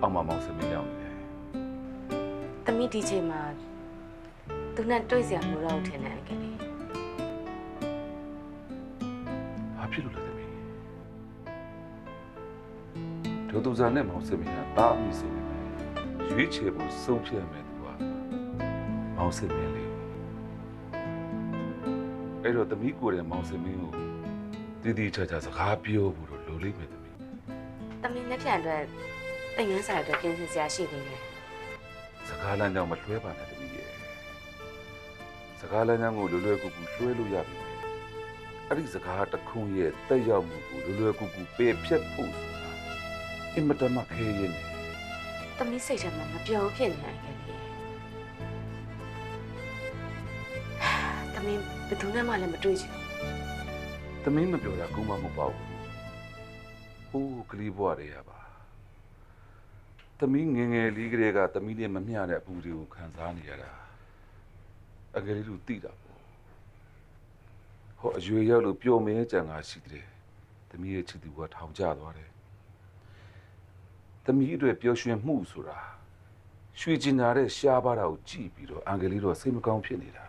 အောင်မမောင်စမင်းရောက်နေတယ်တမိဒီချိန်မှာသူနဲ့တွေ့စရာမလိုတော့ဘူးထင်တယ်အကယ်လေးဘာဖြစ်လို့လဲသမီးဒုသူဇာနဲ့မောင်စမင်းကတားအမိဆိုနေတယ်ရွေးချယ်ဖို့ဆုံးဖြတ်မယ်သူကမောင်စမင်းလေးအဲ့တော့သမီးကိုယ်တိုင်မောင်စမင်းကိုတည်တည်ချာချာစကားပြောဖို့တော့လိုလိမ့်မယ်သမီးတမိနဲ့ပြန်အတွက် တိတ်ငန်းစားအတွက်ပြင်ဆင်စရာရှိနေတယ်စကားလမ်းကြောင်းမလွှဲပါနဲ့သမီးရဲ့စကားလမ်းကြောင်းကိုလွယ်လွယ်ကူကူလွှဲလို့ရပြီမယ်အဲ့ဒီစကားတစ်ခုရဲ့တက်ရောက်မှုကိုလွယ်လွယ်ကူကူပယ်ဖြတ်ဖို့ဆိုတာအင်မတန်မှခဲရင်တယ်တမိစိတ်ထဲမှာမပြောဘူးဖြစ်နေတယ်အကယ်လေးတမိဘယ်သူနဲ့မှလည်းမတွေ့ချင်ဘူးသမီးမပြောတာကုန်းမမဟုတ်ပါဘူး။အိုးကလေးဘွားတွေရပါ။ သမီးငယ်ငယ်လေးကလေးကသမီးလေးမမျှတဲ့အပူတွေကိုခံစားနေရတာ။အကလေးတို့သိတာပေါ့။ဟောအရွယ်ရောက်လို့ပျော်မဲကြံတာရှိတယ်။သမီးရဲ့ချစ်သူကထောင်ကျသွားတယ်။သမီးအတွက်ပျော်ရွှင်မှုဆိုတာရွှေကျင်နာတဲ့ရှားပါတာကိုကြည့်ပြီးတော့အင်္ဂလိပ်တော့စိတ်မကောင်းဖြစ်နေတာ